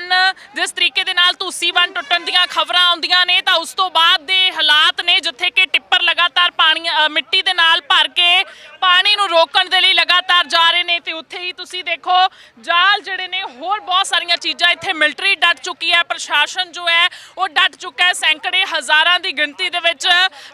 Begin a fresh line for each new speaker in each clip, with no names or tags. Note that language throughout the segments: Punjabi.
ਜਿਸ ਜਿਸ ਤਰੀਕੇ ਦੇ ਨਾਲ ਧੂਸੀ ਬੰਨ ਟੁੱਟਣ ਦੀਆਂ ਖਬਰਾਂ ਆਉਂਦੀਆਂ ਨੇ, ਤਾਂ ਉਸ ਤੋਂ ਬਾਅਦ ਦੇ ਹਾਲਾਤ ਨੇ, ਜਿੱਥੇ ਕਿ ਟਿੱਪਰ ਲਗਾਤਾਰ ਪਾਣੀ ਮਿੱਟੀ ਦੇ ਨਾਲ ਭਰ ਕੇ ਪਾਣੀ ਨੂੰ ਰੋਕਣ ਦੇ ਲਈ ਲਗਾਤਾਰ ਜਾ ਰਹੇ ਨੇ ਤੇ ਉੱਥੇ ਹੀ ਤੁਸੀਂ ਦੇਖੋ, ਜਾਲ ਜਿਹੜੇ ਨੇ ਹੋਰ ਬਹੁਤ ਸਾਰੀਆਂ ਚੀਜ਼ਾਂ ਇੱਥੇ ਮਿਲਟਰੀ ਡਟ ਚੁੱਕੀ ਹੈ, ਪ੍ਰਸ਼ਾਸਨ ਜੋ ਹੈ ਉਹ ਡਟ ਚੁੱਕਾ ਹੈ, ਸੈਂਕੜੇ ਹਜ਼ਾਰਾਂ ਦੀ ਗਿਣਤੀ ਦੇ ਵਿੱਚ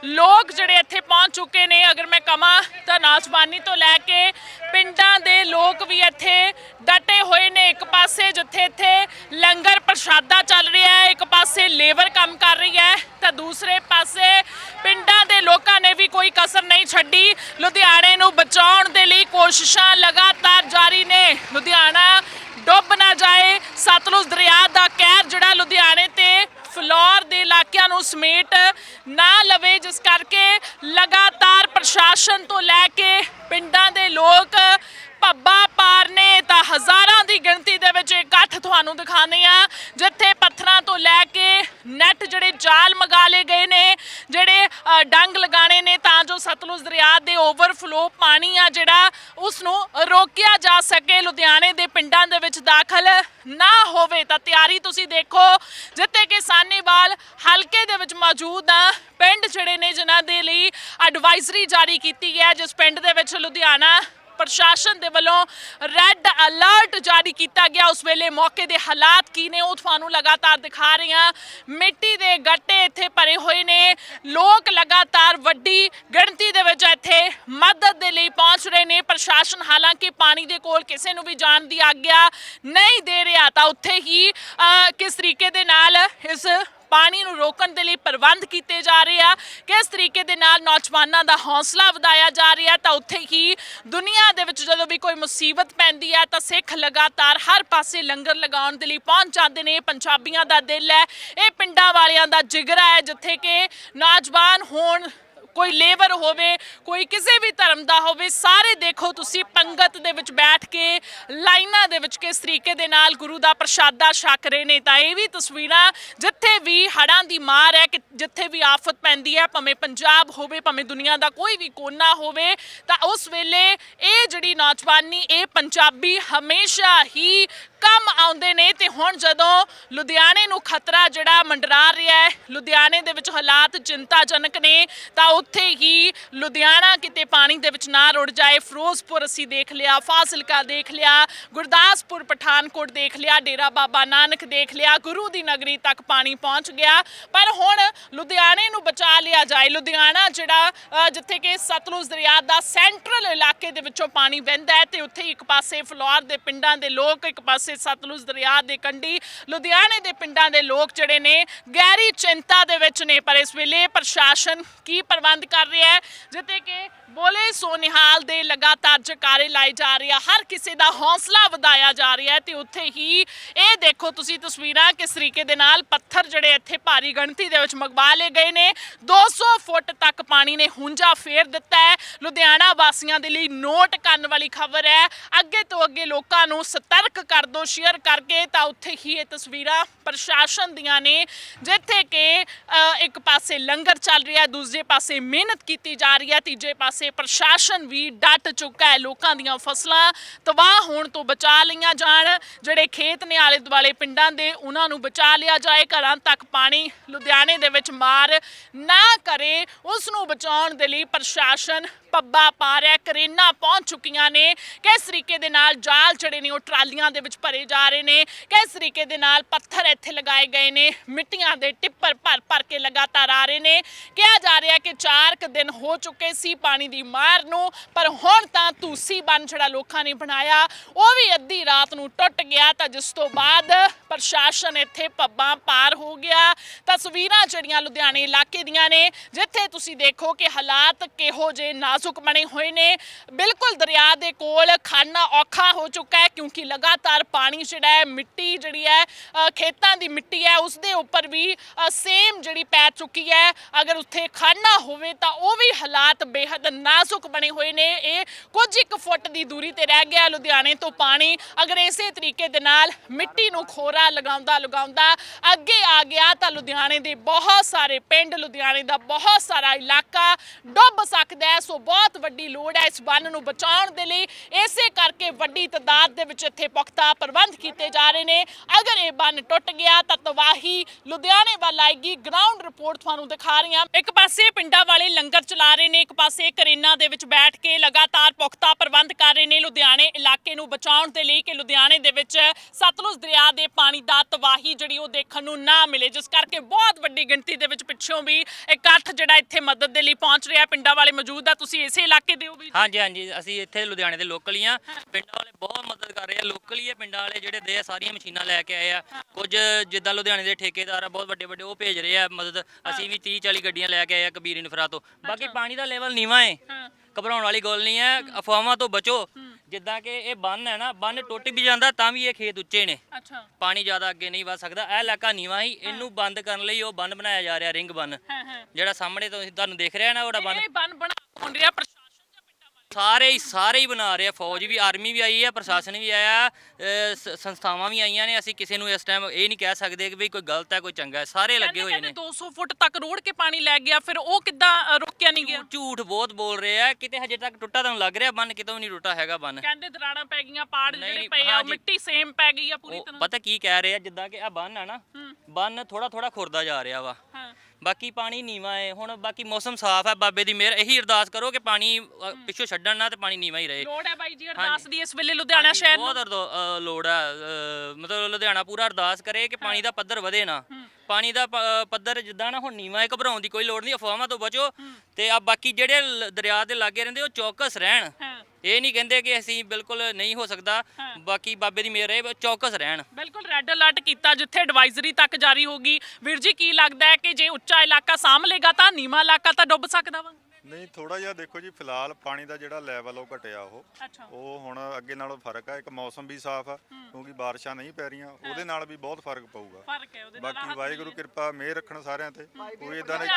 ਲੋਕ ਜਿਹੜੇ ਇੱਥੇ ਪਹੁੰਚ ਚੁੱਕੇ ਨੇ। ਅਗਰ ਮੈਂ ਕਹਾਂ ਤਾਂ ਨਾਚਬਾਨੀ ਤੋਂ ਲੈ ਕੇ ਪਿੰਡਾਂ ਦੇ ਲੋਕ ਵੀ ਇੱਥੇ ਡਟੇ ਹੋਏ ਨੇ। ਇੱਕ ਪਾਸੇ ਜਿੱਥੇ ਇੱਥੇ ਲੰਗਰ ਪ੍ਰਸ਼ਾਦਾ ਚੱਲ ਰਿਹਾ ਹੈ, ਇੱਕ ਪਾਸੇ ਲੇਬਰ ਕੰਮ ਕਰ ਰਹੀ ਹੈ, ਤਾਂ ਦੂਸਰੇ ਪਾਸੇ ਪਿੰਡਾਂ ਦੇ ਲੋਕਾਂ ਨੇ ਵੀ ਕੋਈ ਕਸਰ ਨਹੀਂ ਛੱਡੀ। ਲੁਧਿਆਣੇ ਨੂੰ ਬਚਾਉਣ ਦੇ ਲਈ ਕੋਸ਼ਿਸ਼ਾਂ ਲਗਾਤਾਰ ਜਾਰੀ ਨੇ। ਲੁਧਿਆਣਾ ਡੁੱਬ ਨਾ ਜਾਏ। ਸਤਲੁਜ ਦਰਿਆ ਦਾ ਕਹਿਰ ਜਿਹੜਾ ਲੁਧਿਆਣੇ ਤੇ ਫਲੋਰ ਦੇ ਇਲਾਕਿਆਂ ਨੂੰ ਸਮੇਟ ਨਾ ਲਵੇ, ਜਿਸ ਕਰਕੇ ਲਗਾਤਾਰ ਪ੍ਰਸ਼ਾਸਨ ਤੋਂ ਲੈ ਕੇ ਪਿੰਡਾਂ ਦੇ ਲੋਕ ਭੱਬਾ ਪਾਰ ਨੇ। ਤਾਂ ਹਜ਼ਾਰਾਂ ਦੀ ਗਿਣਤੀ ਦੇ ਵਿੱਚ ਇਕੱਠ ਤੁਹਾਨੂੰ ਦਿਖਾਣੇ ਆ ਜਿੱਥੇ ਪੱਥਰਾਂ ਤੋਂ ਲੈ ਕੇ ਨੈਟ ਜਿਹੜੇ ਜਾਲ ਮਗਾ ਲਏ ਗਏ ਨੇ, ਜਿਹੜੇ ਡੰਗ ਲਗਾਣੇ ਨੇ ਤਾਂ ਜੋ ਸਤਲੁਜ ਦਰਿਆ ਦੇ ਓਵਰਫਲੋ ਪਾਣੀ ਆ ਜਿਹੜਾ ਉਸ ਨੂੰ ਰੋਕਿਆ ਜਾ ਸਕੇ, ਲੁਧਿਆਣੇ ਦੇ ਪਿੰਡਾਂ ਦੇ ਵਿੱਚ ਦਾਖਲ ਨਾ ਹੋਵੇ, ਤਾਂ ਤਿਆਰੀ ਤੁਸੀਂ ਦੇਖੋ, ਜਿੱਥੇ ਕਿ ਸਾਨੇਵਾਲ ਹਲਕੇ ਦੇ ਵਿੱਚ ਮੌਜੂਦ ਆ, ਪਿੰਡ ਜਿਹੜੇ ਨੇ, ਜਿਨ੍ਹਾਂ ਦੇ ਲਈ ਐਡਵਾਈਜ਼ਰੀ ਜਾਰੀ ਕੀਤੀ ਹੈ ਜਿਸ ਪਿੰਡ ਦੇ ਵਿੱਚ ਲੁਧਿਆਣਾ ਪ੍ਰਸ਼ਾਸਨ ਦੇ ਵੱਲੋਂ ਰੈੱਡ ਅਲਰਟ ਜਾਰੀ ਕੀਤਾ ਗਿਆ। ਉਸ ਵੇਲੇ ਮੌਕੇ ਦੇ ਹਾਲਾਤ ਕੀ ਨੇ ਉਹ ਤੁਹਾਨੂੰ ਲਗਾਤਾਰ ਦਿਖਾ ਰਹੇ ਹਾਂ। ਮਿੱਟੀ ਦੇ ਗੱਟੇ ਇੱਥੇ ਭਰੇ ਹੋਏ ਨੇ। ਲੋਕ ਲਗਾਤਾਰ ਵੱਡੀ ਗਿਣਤੀ ਦੇ ਵਿੱਚ ਇੱਥੇ ਮਦਦ ਦੇ ਲਈ ਪਹੁੰਚ ਰਹੇ ਨੇ। ਪ੍ਰਸ਼ਾਸਨ ਹਾਲਾਂਕਿ ਪਾਣੀ ਦੇ ਕੋਲ ਕਿਸੇ ਨੂੰ ਵੀ ਜਾਣ ਦੀ ਆਗਿਆ ਨਹੀਂ ਦੇ ਰਿਹਾ ਤਾਂ ਉੱਥੇ ਹੀ ਕਿਸ ਤਰੀਕੇ ਦੇ ਨਾਲ ਇਸ ਪਾਣੀ ਨੂੰ ਰੋਕਣ ਦੇ ਲਈ ਪ੍ਰਬੰਧ ਕੀਤੇ ਜਾ ਰਹੇ ਆ। ਕਿਸ ਤਰੀਕੇ ਦੇ ਨਾਲ ਨੌਜਵਾਨਾਂ ਦਾ ਹੌਸਲਾ ਵਧਾਇਆ ਜਾ ਰਿਹਾ ਤਾਂ ਉੱਥੇ ਹੀ ਦੁਨੀਆ ਦੇ ਵਿੱਚ ਜਦੋਂ ਵੀ ਕੋਈ ਮੁਸੀਬਤ ਪੈਂਦੀ ਹੈ ਤਾਂ ਸਿੱਖ ਲਗਾਤਾਰ ਹਰ ਪਾਸੇ ਲੰਗਰ ਲਗਾਉਣ ਦੇ ਲਈ ਪਹੁੰਚ ਜਾਂਦੇ ਨੇ। ਪੰਜਾਬੀਆਂ ਦਾ ਦਿਲ ਹੈ। ਇਹ ਪਿੰਡਾਂ ਵਾਲਿਆਂ ਦਾ ਜਿਗਰਾ ਹੈ ਜਿੱਥੇ ਕਿ ਨੌਜਵਾਨ ਹੋਣ, ਕੋਈ ਲੇਬਰ ਹੋਵੇ, ਕੋਈ ਕਿਸੇ ਵੀ ਧਰਮ ਦਾ ਹੋਵੇ, ਸਾਰੇ ਦੇਖੋ ਤੁਸੀਂ ਪੰਗਤ ਦੇ ਵਿੱਚ ਬੈਠ ਕੇ ਦੇ ਵਿੱਚ ਕਿਸ ਤਰੀਕੇ ਦੇ ਨਾਲ ਗੁਰੂ ਦਾ ਪ੍ਰਸ਼ਾਦਾ ਛਕ ਰਹੇ ਨੇ, ਤਾਂ ਇਹ ਵੀ ਤਸਵੀਰਾਂ ਜਿੱਥੇ ਵੀ ਹੜਾਂ ਦੀ ਮਾਰ ਹੈ, ਕਿ ਜਿੱਥੇ ਵੀ ਆਫਤ ਪੈਂਦੀ ਹੈ, ਭਾਵੇਂ ਪੰਜਾਬ ਹੋਵੇ, ਭਾਵੇਂ ਦੁਨੀਆ ਦਾ ਕੋਈ ਵੀ ਕੋਨਾ ਹੋਵੇ, ਤਾਂ ਉਸ ਵੇਲੇ ਇਹ ਜਿਹੜੀ ਨੌਜਵਾਨੀ, ਇਹ ਪੰਜਾਬੀ ਹਮੇਸ਼ਾ ਹੀ ਕੰਮ ਆਉਂਦੇ ਨੇ। ਤੇ ਹੁਣ ਜਦੋਂ ਲੁਧਿਆਣੇ ਨੂੰ ਖਤਰਾ ਜਿਹੜਾ ਮੰਡਰਾ ਰਿਹਾ ਹੈ, ਲੁਧਿਆਣੇ ਦੇ ਵਿੱਚ ਹਾਲਾਤ ਚਿੰਤਾਜਨਕ ਨੇ, ਤਾਂ ਉੱਥੇ ਹੀ ਲੁਧਿਆਣਾ ਕਿਤੇ ਪਾਣੀ ਦੇ ਵਿੱਚ ਨਾ ਰੁੜ ਜਾਏ। ਫਿਰੋਜ਼ਪੁਰ ਅਸੀਂ ਦੇਖ ਲਿਆ, ਫਾਜ਼ਿਲਕਾ ਦੇਖ ਲਿਆ ਗੁਰਦਾਸਪੁਰ ਪਠਾਨਕੋਟ ਦੇਖ ਲਿਆ, ਡੇਰਾ ਬਾਬਾ ਨਾਨਕ ਦੇਖ ਲਿਆ, ਗੁਰੂ ਦੀ ਨਗਰੀ ਤੱਕ ਪਾਣੀ ਪਹੁੰਚ ਗਿਆ। ਪਰ ਹੁਣ ਲੁਧਿਆਣੇ ਨੂੰ ਬਚਾ ਲਿਆ ਜਾਏ। ਲੁਧਿਆਣਾ ਜਿਹੜਾ ਜਿੱਥੇ ਕਿ ਸਤਲੁਜ ਦਰਿਆ ਦਾ ਸੈਂਟਰਲ ਇਲਾਕੇ ਦੇ ਵਿੱਚੋਂ ਪਾਣੀ ਵਹਿੰਦਾ ਹੈ ਤੇ ਉੱਥੇ ਇੱਕ ਪਾਸੇ ਫਲੋਰ ਦੇ ਪਿੰਡਾਂ ਦੇ ਲੋਕ, ਇੱਕ ਪਾਸੇ ਸਤਲੁਜ ਦਰਿਆ ਦੇ ਕੰਢੀ ਲੁਧਿਆਣੇ ਦੇ ਪਿੰਡਾਂ ਦੇ ਲੋਕ ਜਿਹੜੇ ਨੇ, ਗਹਿਰੀ ਚਿੰਤਾ ਦੇ ਵਿੱਚ ਨੇ। ਪਰ ਇਸ ਵੇਲੇ ਪ੍ਰਸ਼ਾਸਨ ਕੀ ਪ੍ਰਬੰਧ ਕਰ ਰਿਹਾ ਹੈ? ਜਿੱਥੇ ਕਿ ਬੋਲੇ, ਸੋਨਿਹਾਲ ਦੇ ਲਗਾਤਾਰ ਜਕਾਰੇ ਲਾਏ ਜਾ ਰਹੇ ਆ, ਹਰ ਕਿਸੇ ਦਾ ਹੌਸਲਾ ਵਧਾਇਆ ਜਾ ਰਿਹਾ ਹੈ ਤੇ ਉੱਥੇ ਹੀ ਇਹ ਦੇਖੋ ਤੁਸੀਂ ਤਸਵੀਰਾਂ ਕਿਸ ਤਰੀਕੇ ਦੇ ਨਾਲ ਪੱਥਰ ਜਿਹੜੇ ਇੱਥੇ ਭਾਰੀ ਗਿਣਤੀ ਦੇ ਵਿੱਚ ਮੰਗਵਾ ਲਏ ਗਏ ਨੇ। 200 ਫੁੱਟ ਤੱਕ ਪਾਣੀ ਨੇ ਹੁੰਜਾ ਫੇਰ ਦਿੱਤਾ ਹੈ। ਲੁਧਿਆਣਾ ਵਾਸੀਆਂ ਦੇ ਲਈ ਨੋਟ ਕਰਨ ਵਾਲੀ ਖਬਰ ਹੈ। ਅੱਗੇ ਤੋਂ ਅੱਗੇ ਲੋਕਾਂ ਨੂੰ ਸਤਰਕ ਕਰ ਦਿਓ ਸ਼ੇਅਰ ਕਰਕੇ ਤਾਂ ਉੱਥੇ ਹੀ ਇਹ ਤਸਵੀਰਾਂ ਪ੍ਰਸ਼ਾਸਨ ਦੀਆਂ ਨੇ, ਜਿੱਥੇ ਕਿ ਇੱਕ ਪਾਸੇ ਲੰਗਰ ਚੱਲ ਰਿਹਾ, ਦੂਜੇ ਪਾਸੇ ਮਿਹਨਤ ਕੀਤੀ ਜਾ ਰਹੀ ਹੈ, ਤੀਜੇ ਪਾਸੇ ਪ੍ਰਸ਼ਾਸਨ ਵੀ ਡਟ ਚੁੱਕਾ ਹੈ ਲੋਕਾਂ ਦੀਆਂ ਫਸਲਾਂ ਤਬਾਹ ਹੋਣ ਤੋਂ ਬਚਾ ਲਈਆਂ ਜਾਣ। ਜਿਹੜੇ ਖੇਤ ਨੇ ਆਲੇ ਦੁਆਲੇ ਪਿੰਡਾਂ ਦੇ, ਉਹਨਾਂ ਨੂੰ ਬਚਾ ਲਿਆ ਜਾਏ। ਘਰਾਂ ਤੱਕ ਪਾਣੀ ਲੁਧਿਆਣੇ ਦੇ ਵਿੱਚ ਮਾਰ ਨਾ ਕਰੇ। ਉਸ ਨੂੰ ਬਚਾਉਣ ਦੇ ਲਈ ਪ੍ਰਸ਼ਾਸਨ ਪੱਬਾ ਪਾ ਰਿਹਾ ਕਰੇਨਾ ਪਹੁੰਚ ਚੁੱਕੀਆਂ ਨੇ। ਕਿਸ ਤਰੀਕੇ ਦੇ ਨਾਲ ਜਾਲ ਜਿਹੜੇ ਨੇ ਉਹ ਟਰਾਲੀਆਂ ਦੇ ਵਿੱਚ ਭਰੇ ਜਾ ਰਹੇ ਨੇ? ਕਿਸ ਤਰੀਕੇ ਦੇ ਨਾਲ ਪੱਥਰ ਇੱਥੇ ਲਗਾਏ ਗਏ ਨੇ? ਮਿੱਟੀਆਂ ਦੇ ਟਿੱਪਰ ਭਰ ਭਰ ਕੇ ਲਗਾਤਾਰ ਆ ਰਹੇ ਨੇ। ਕਿਹਾ ਜਾ ਰਿਹਾ ਕਿ 4 ਕੁ ਦਿਨ ਹੋ ਚੁੱਕੇ ਸੀ ਪਾਣੀ ਦੀ ਮਾਰ ਨੂੰ, ਪਰ ਹੁਣ ਤਾਂ ਤੁਸੀਂ ਬੰਨ ਜਿਹੜਾ ਲੋਕਾਂ ਨੇ ਬਣਾਇਆ। ਉਹ ਵੀ ਅੱਧੀ ਰਾਤ ਨੂੰ ਟੁੱਟ ਗਿਆ ਤਾਂ ਜਿਸ ਤੋਂ ਬਾਅਦ ਪ੍ਰਸ਼ਾਸਨ ਇੱਥੇ ਪੱਬਾਂ ਪਾਰ ਹੋ ਗਿਆ। ਤਸਵੀਰਾਂ ਜਿਹੜੀਆਂ ਲੁਧਿਆਣੇ ਇਲਾਕੇ ਦੀਆਂ ਨੇ, ਜਿੱਥੇ ਤੁਸੀਂ ਦੇਖੋ ਕਿ ਹਾਲਾਤ ਕਿਹੋ ਜਿਹੇ ਨਾਜ਼ੁਕ ਬਣੇ ਹੋਏ ਨੇ। ਬਿਲਕੁਲ ਦਰਿਆ ਦੇ ਕੋਲ ਖਾਣਾ ਔਖਾ ਹੋ ਚੁੱਕਾ ਹੈ, ਕਿਉਂਕਿ ਲਗਾਤਾਰ ਪਾਣੀ ਜਿਹੜਾ ਹੈ, ਮਿੱਟੀ ਜਿਹੜੀ ਹੈ ਖੇਤਾਂ ਦੀ ਮਿੱਟੀ ਹੈ, ਉਸ ਦੇ ਉੱਪਰ ਵੀ ਸੇਮ ਜਿਹੜੀ ਪੈ ਚੁੱਕੀ ਹੈ। ਅਗਰ ਉੱਥੇ ਖਾਣਾ ਹੋਵੇ ਤਾਂ ਉਹ ਵੀ ਹਾਲਾਤ ਬੇਹੱਦ ਨਾਜ਼ੁਕ ਬਣੇ ਹੋਏ ਨੇ। ਇਹ ਕੁਝ ਇੱਕ ਫੁੱਟ ਦੀ ਦੂਰੀ ਤੇ ਰਹਿ ਗਿਆ। ਲੁਧਿਆਣੇ ਤੋਂ ਪਾਣੀ ਅਗਰ ਇਸੇ ਤਰੀਕੇ ਦੇ ਨਾਲ ਮਿੱਟੀ ਨੂੰ ਖੋਰਾ ਲਗਾਉਂਦਾ ਲਗਾਉਂਦਾ ਅੱਗੇ ਆ ਗਿਆ ਤਾਂ ਲੁਧਿਆਣੇ ਦੇ ਬਹੁਤ ਸਾਰੇ ਪਿੰਡ, ਲੁਧਿਆਣੇ ਦਾ ਬਹੁਤ ਸਾਰਾ ਇਲਾਕਾ ਡੁੱਬ ਸਕਦਾ ਹੈ। ਸੋ ਬਹੁਤ ਵੱਡੀ ਲੋੜ ਹੈ ਇਸ ਬੰਨ ਨੂੰ ਬਚਾਉਣ ਦੇ ਲਈ। ਇਸੇ ਕਰਕੇ ਵੱਡੀ ਤਦਾਦ ਦੇ ਵਿੱਚ ਇੱਥੇ ਪੁਖਤਾ ਪ੍ਰਬੰਧ ਕੀਤੇ ਜਾ ਰਹੇ ਨੇ। ਅਗਰ ਇਹ ਬੰਨ ਟੁੱਟ ਗਿਆ ਤਾਂ ਤਬਾਹੀ ਲੁਧਿਆਣੇ ਵੱਲ ਆਏਗੀ। ਗਰਾਊਂਡ ਰਿਪੋਰਟ ਤੁਹਾਨੂੰ ਦਿਖਾ ਰਹੀ ਹਾਂ। ਇੱਕ ਪਾਸੇ ਪਿੰਡਾਂ ਵਾਲੇ ਲੰਗਰ ਚਲਾ ਰਹੇ ਨੇ, ਇੱਕ ਪਾਸੇ ਘਰੇ ਕਰੇਨਾ ਦੇ ਵਿੱਚ ਬੈਠ ਕੇ ਲਗਾਤਾਰ ਪੁਖਤਾ ਪ੍ਰਬੰਧ ਕਰ ਰਹੇ ਨੇ ਲੁਧਿਆਣੇ ਇਲਾਕੇ ਨੂੰ ਬਚਾਉਣ ਦੇ ਲਈ ਕਿ ਲੁਧਿਆਣੇ ਦੇ ਵਿੱਚ ਸਤਲੁਜ ਦਰਿਆ ਦੇ ਪਾਣੀ ਦਾ ਤਬਾਹੀ ਜਿਹੜੀ ਉਹ ਦੇਖਣ ਨੂੰ ਨਾ ਮਿਲੇ ਜਿਸ ਕਰਕੇ ਬਹੁਤ ਵੱਡੀ ਗਿਣਤੀ ਦੇ ਵਿੱਚ ਪਿੱਛੋਂ ਵੀ ਇਕੱਠ ਜਿਹੜਾ ਇੱਥੇ ਮਦਦ ਦੇ ਲਈ ਪਹੁੰਚ ਰਿਹਾ ਪਿੰਡਾਂ ਵਾਲੇ ਮੌਜੂਦ ਆ। ਤੁਸੀਂ ਇਸੇ ਇਲਾਕੇ ਦੇ ਹੋ ਵੀ?
ਹਾਂਜੀ ਹਾਂਜੀ ਅਸੀਂ ਇੱਥੇ ਲੁਧਿਆਣੇ ਦੇ ਲੋਕਲ ਹੀ ਆ। ਪਿੰਡਾਂ ਵਾਲੇ ਬਹੁਤ ਮਦਦ ਕਰ ਰਹੇ ਆ ਲੋਕਲ ਹੀ ਆ। ਪਿੰਡਾਂ ਵਾਲੇ ਜਿਹੜੇ ਦੇ ਸਾਰੀਆਂ ਮਸ਼ੀਨਾਂ ਲੈ ਕੇ ਆਏ ਆ। ਕੁਝ ਜਿੱਦਾਂ ਲੁਧਿਆਣੇ ਦੇ ਠੇਕੇਦਾਰ ਆ ਬਹੁਤ ਵੱਡੇ ਵੱਡੇ ਉਹ ਭੇਜ ਰਹੇ ਆ ਮਦਦ। ਅਸੀਂ ਵੀ 30 40 ਗੱਡੀਆਂ ਲੈ ਕੇ ਆਏ ਆ ਕਬੀਰ ਇਨਫਰਾ ਤੋਂ। ਬਾਕੀ ਪਾਣੀ ਦਾ ਲੈਵਲ ਨੀਵਾ ਹੈ ਘਬਰਾਉਣ ਵਾਲੀ ਗੱਲ ਨਹੀਂ ਹੈ। ਅਫਵਾਹਾਂ ਤੋਂ ਬਚੋ। ਜਿੱਦਾਂ ਕਿ ਇਹ ਬੰਨ ਹੈ ਨਾ ਬੰਨ ਟੁੱਟ ਵੀ ਜਾਂਦਾ ਤਾਂ ਵੀ ਇਹ ਖੇਤ ਉੱਚੇ ਨੇ।
ਅੱਛਾ।
ਪਾਣੀ ਜ਼ਿਆਦਾ ਅੱਗੇ ਨਹੀਂ ਵਧ ਸਕਦਾ। ਇਹ ਇਲਾਕਾ ਨੀਵਾ ਹੀ ਇਹਨੂੰ ਬੰਦ ਕਰਨ ਲਈ ਉਹ ਬੰਨ ਬਣਾਇਆ ਜਾ ਰਿਹਾ ਰਿੰਗ ਬੰਨ। ਜਿਹੜਾ ਸਾਹਮਣੇ ਤੋਂ ਤੁਹਾਨੂੰ ਦਿਖ ਰਿਹਾ ਨਾ ਉਹਦਾ ਬੰਨ
ਇਹ ਬੰਨ ਬਣਾ ਰਿਹਾ ਪ੍ਰਸ਼ਾਸਨ ਜਾਂ ਪਿੰਡਾਂ ਵਾਲੇ
ਸਾਰੇ ਹੀ ਸਾਰੇ ਹੀ ਬਣਾ ਰਹੇ ਆ। ਫੌਜ ਵੀ ਆਰਮੀ ਵੀ ਆਈ ਹੈ ਪ੍ਰਸ਼ਾਸਨ ਵੀ ਆਇਆ ਸ- ਸੰਸਥਾਵਾਂ ਵੀ ਆਈਆਂ ਨੇ। ਅਸੀਂ ਕਿਸੇ ਨੂੰ ਇਸ ਟਾਈਮ ਇਹ ਨਹੀਂ ਕਹਿ ਸਕਦੇ ਕਿ ਵੀ ਕੋਈ ਗਲਤ ਹੈ ਕੋਈ ਚੰਗਾ ਹੈ। ਸਾਰੇ ਲੱਗੇ ਹੋਏ ਨੇ।
200 ਫੁੱਟ ਤੱਕ ਰੋੜ ਕੇ ਪਾਣੀ ਲੈ ਗਿਆ। ਫਿਰ ਉਹ ਕਿੱਦਾਂ ਅ, ਰੋਕਿਆ ਨਹੀਂ ਗਿਆ?
ਝੂਠ ਬਹੁਤ ਬੋਲ ਰਹੇ ਆ। ਕਿਤੇ ਹਜੇ ਤੱਕ ਟੁੱਟਾ ਤੁਹਾਨੂੰ ਲੱਗ ਰਿਹਾ ਬੰਨ ਕਿਤੋਂ ਨਹੀਂ ਟੁੱਟਾ ਹੈਗਾ ਬੰਨ।
ਕਹਿੰਦੇ ਦਰਾੜਾਂ ਪੈ ਗਈਆਂ ਪਾੜ ਜਿਹੜੇ ਪਏ ਆ
ਹਾਂਜੀ।
ਮਿੱਟੀ ਸੇਮ ਪੈ ਗਈ ਆ ਪੂਰੀ
ਉਹ
ਤਰ੍ਹਾਂ।
ਪਤਾ ਕੀ ਕਹਿ ਰਹੇ ਆ ਜਿੱਦਾਂ ਕਿ ਆ ਬੰਨ ਆ ਨਾ
ਹੂੰ।
ਬੰਨ ਥੋੜਾ ਥੋੜਾ ਖੁਰਦਾ ਜਾ ਰਿਹਾ ਵਾ।
ਹਾਂ।
ਬਾਕੀ ਪਾਣੀ ਨੀਵਾ ਹੈ ਹੁਣ ਬਾਕੀ ਮੌਸਮ ਸਾਫ਼ ਹੈ ਬਾਬੇ ਦੀ ਮਿਹਰ ਇਹੀ ਅਰਦਾਸ ਕਰੋ ਕਿ ਪਾਣੀ ਅ, ਪਿੱਛੋਂ ਛੱਡਣ ਨਾ ਤੇ ਪਾਣੀ ਨੀਵਾ ਹੀ ਰਹੇ।
ਲੋੜ ਹੈ ਬਾਈ ਜੀ ਅਰਦਾਸ ਦੀ ਇਸ ਵੇਲੇ ਲੁਧਿਆਣਾ
ਹਾਂਜੀ,
ਸ਼ਹਿਰ ਨੂੰ।
ਬਹੁਤ ਅਰਦੋ- ਅ, ਲੋੜ ਹੈ ਅ, ਮਤਲਬ ਲੁਧਿਆਣਾ ਪੂਰਾ ਅਰਦਾਸ ਕਰੇ ਕਿ ਪਾਣੀ ਦਾ ਪੱਧਰ ਵਧੇ ਨਾ। ਪਾਣੀ ਦਾ ਪ- ਅ, ਪੱਧਰ ਜਿੱਦਾਂ ਨਾ ਹੁਣ ਨੀਵਾਂ ਹੈ ਘਬਰਾਉਣ ਦੀ ਕੋਈ ਲੋੜ ਨਹੀਂ ਅਫਵਾਹਾਂ ਤੋਂ ਬਚੋ ਤੇ ਆ ਬਾਕੀ ਜਿਹੜੇ ਲ- ਦਰਿਆ ਦੇ ਲਾਗੇ ਰਹਿੰਦੇ ਉਹ ਚੌਕਸ ਰਹਿਣ।
ਹਾਂ।
ਇਹ ਨਹੀਂ ਕਹਿੰਦੇ ਕਿ ਅਸੀਂ ਬਿਲਕੁਲ ਨਹੀਂ ਹੋ ਸਕਦਾ। ਬਾਕੀ ਬਾਬੇ ਦੀ ਮਿਹਰ ਹੈ ਚੌਕਸ ਰਹਿਣ।
ਬਿਲਕੁਲ ਰੈੱਡ ਅਲਰਟ ਕੀਤਾ ਜਿੱਥੇ ਐਡਵਾਈਜ਼ਰੀ ਤੱਕ ਜਾਰੀ ਹੋਗੀ ਵੀਰ ਜੀ ਕੀ ਲੱਗਦਾ ਹੈ ਕਿ ਜੇ ਉੱਚਾ ਇਲਾਕਾ ਸਾਂਭ ਲੇਗਾ ਤਾਂ ਨੀਵਾਂ ਇਲਾਕਾ ਤਾਂ ਡੁੱਬ ਸਕਦਾ ਵਾ?
ਨਹੀਂ ਥੋੜਾ ਜਿਹਾ ਦੇਖੋ ਜੀ ਫਿਲਹਾਲ ਪਾਣੀ ਦਾ ਜਿਹੜਾ ਲੈਵਲ ਉਹ ਘਟਿਆ ਉਹ।
ਅੱਛਾ।
ਉਹ ਹੁਣ ਅੱਗੇ ਨਾਲੋਂ ਫ਼ਰਕ ਆ ਇੱਕ ਮੌਸਮ ਵੀ ਸਾਫ਼ ਆ ਕਿਉਂਕਿ ਬਾਰਿਸ਼ਾਂ ਨਹੀਂ ਪੈ ਰਹੀਆਂ ਉਹਦੇ ਨਾਲ ਵੀ ਬਹੁਤ ਫ਼ਰਕ ਪਊਗਾ।
ਫ਼ਰਕ ਹੈ ਉਹਦੇ ਨਾਲ
ਬਾਕੀ ਵਾਹਿਗੁਰੂ ਕਿਰਪਾ ਮਿਹਰ ਰੱਖਣ ਸਾਰਿਆਂ ਤੇ। ਕੋਈ ਇਦਾਂ
ਦੇ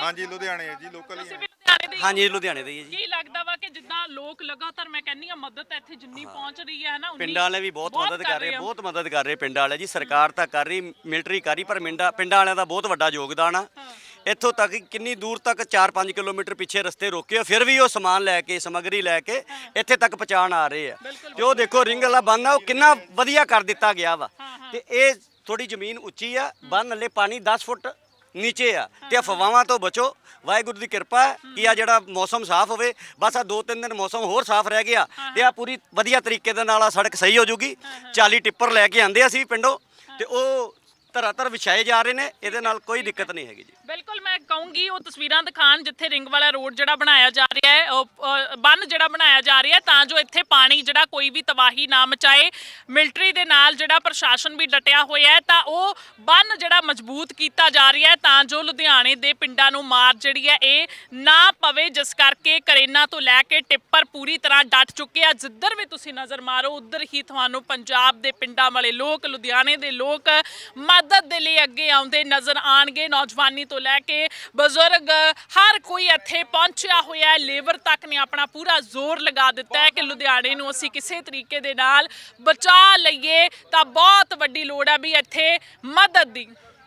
ਹਾਂਜੀ ਲੁਧਿਆਣੇ ਹੈ ਜੀ ਲੋਕਲ ਹੀ
ਦੇ।
ਹਾਂਜੀ ਲੁਧਿਆਣੇ ਦੇ ਹੀ ਹੈ ਜੀ।
ਕੀ ਲੱਗਦਾ ਵਾ ਕਿ ਜਿੱਦਾਂ ਲੋਕ ਲਗਾਤਾਰ ਮੈਂ ਕਹਿੰਨੀ ਆ ਮਦਦ ਇੱਥੇ ਜਿੰਨੀ ਪਹੁੰਚ ਰਹੀ ਹੈ ਨਾ ਉਨੀ
ਪਿੰਡਾਂ ਵਾਲੇ ਵੀ ਬਹੁਤ ਮਦਦ ਕਰ ਰਹੇ
ਆ।
ਬਹੁਤ ਮਦਦ ਕਰ ਰਹੇ ਪਿੰਡਾਂ ਵਾਲੇ ਜੀ ਸਰਕਾਰ ਤਾਂ ਕਰ ਰਹੀ ਮਿਲਟਰੀ ਕਰ ਰਹੀ ਪਰ ਮਿੰਡਾ ਪਿੰਡਾਂ ਵਾਲਿਆਂ ਦਾ ਬਹੁਤ ਵੱਡਾ ਯੋਗਦਾਨ ਆ। ਇੱਥੋਂ ਤੱਕ ਕਿ ਕਿੰਨੀ ਦੂਰ ਤੱਕ 4-5 ਕਿਲੋਮੀਟਰ ਪਿੱਛੇ ਰਸਤੇ ਰੋਕੇ ਆ ਫਿਰ ਵੀ ਉਹ ਸਮਾਨ ਲੈ ਕੇ ਸਮੱਗਰੀ ਲੈ ਕੇ ਇੱਥੇ ਤੱਕ ਪਹੁੰਚਾਉਣ ਆ ਰਹੇ ਆ। ਤੇ ਉਹ ਦੇਖੋ ਰਿੰਗ ਵਾਲਾ ਬੰਨ ਆ ਉਹ ਕਿੰਨਾ ਵਧੀਆ ਕਰ ਦਿੱਤਾ ਗਿਆ ਵਾ। ਤੇ ਇਹ ਥੋੜੀ ਜ਼ਮੀਨ ਉੱਚੀ ਆ ਬੰਨ ਹਲੇ ਪਾਣੀ 10 ਫੁੱਟ ਨੀਚੇ ਆ। ਤੇ ਅਫਵਾਹਾਂ ਤੋਂ ਬਚੋ। ਵਾਹਿਗੁਰੂ ਦੀ ਕਿਰਪਾ ਹੈ ਕਿ ਆ ਜਿਹੜਾ ਮੌਸਮ ਸਾਫ਼ ਹੋਵੇ। ਬਸ ਆ ਦੋ ਤਿੰਨ ਦਿਨ ਮੌਸਮ ਹੋਰ ਸਾਫ਼ ਰਹਿ ਗਿਆ ਤੇ ਆ ਪੂਰੀ ਵਧੀਆ ਤਰੀਕੇ ਦੇ ਨਾਲ ਆ ਸੜਕ ਸਹੀ ਹੋ ਜੂਗੀ। 40 ਟਿੱਪਰ ਲੈ ਕੇ ਆਂਦੇ ਅਸੀਂ ਪਿੰਡੋਂ। ਤੇ ਉਹ ਧਰਾ ਧਰ ਵਿਛਾਏ ਜਾ ਰਹੇ ਨੇ। ਇਹਦੇ ਨਾਲ ਕੋਈ ਦਿੱਕਤ ਨਹੀਂ ਹੈਗੀ ਜੀ।
ਬਿਲਕੁਲ, ਮੈਂ ਕਹੂੰਗੀ ਉਹ ਤਸਵੀਰਾਂ ਦਿਖਾਣ ਜਿੱਥੇ ਰਿੰਗ ਵਾਲਾ ਰੋਡ ਜਿਹੜਾ ਬਣਾਇਆ ਜਾ ਰਿਹਾ ਹੈ ਬੰਨ ਜਿਹੜਾ ਬਣਾਇਆ ਜਾ ਰਿਹਾ ਤਾਂ ਜੋ ਇੱਥੇ ਪਾਣੀ ਜਿਹੜਾ ਕੋਈ ਵੀ ਤਬਾਹੀ ਨਾ ਮਚਾਏ। ਮਿਲਟਰੀ ਦੇ ਨਾਲ ਜਿਹੜਾ ਪ੍ਰਸ਼ਾਸਨ ਵੀ ਡਟਿਆ ਹੋਇਆ ਹੈ, ਤਾਂ ਉਹ ਬੰਨ ਜਿਹੜਾ ਮਜ਼ਬੂਤ ਕੀਤਾ ਜਾ ਰਿਹਾ ਹੈ, ਤਾਂ ਜੋ ਲੁਧਿਆਣੇ ਦੇ ਪਿੰਡਾਂ ਨੂੰ ਮਾਰ ਜਿਹੜੀ ਹੈ, ਇਹ ਨਾ ਪਵੇ। ਜਿਸ ਕਰਕੇ ਕਰੇਨਾ ਤੋਂ ਲੈ ਕੇ ਟਿੱਪਰ ਪੂਰੀ ਤਰ੍ਹਾਂ ਡਟ ਚੁੱਕੇ ਆ। ਜਿੱਧਰ ਵੀ ਤੁਸੀਂ ਨਜ਼ਰ ਮਾਰੋ, ਉਧਰ ਹੀ ਤੁਹਾਨੂੰ ਪੰਜਾਬ ਦੇ ਪਿੰਡਾਂ ਵਾਲੇ ਲੋਕ, ਲੁਧਿਆਣੇ ਦੇ ਲੋਕ ਮਦਦ ਦੇ ਲਈ ਅੱਗੇ ਆਉਂਦੇ ਨਜ਼ਰ ਆਣਗੇ ਨੌਜਵਾਨੀ ਤੋਂ ਲੈ ਕੇ ਬਜ਼ੁਰਗ, ਹਰ ਕੋਈ ਇੱਥੇ ਪਹੁੰਚਿਆ ਹੋਇਆ ਹੈ। ਲੇਬਰ ਤੱਕ ਨੇ ਆਪਣਾ ਪੂਰਾ ਜ਼ੋਰ ਲਗਾ ਦਿੱਤਾ ਹੈ ਕਿ ਲੁਧਿਆਣੇ ਨੂੰ ਅਸੀਂ ਕਿਸੇ ਤਰੀਕੇ ਦੇ ਨਾਲ ਬਚਾ ਲਈਏ ਤਾਂ ਬਹੁਤ ਵੱਡੀ ਲੋੜ ਹੈ ਵੀ ਇੱਥੇ ਮਦਦ ਦੀ।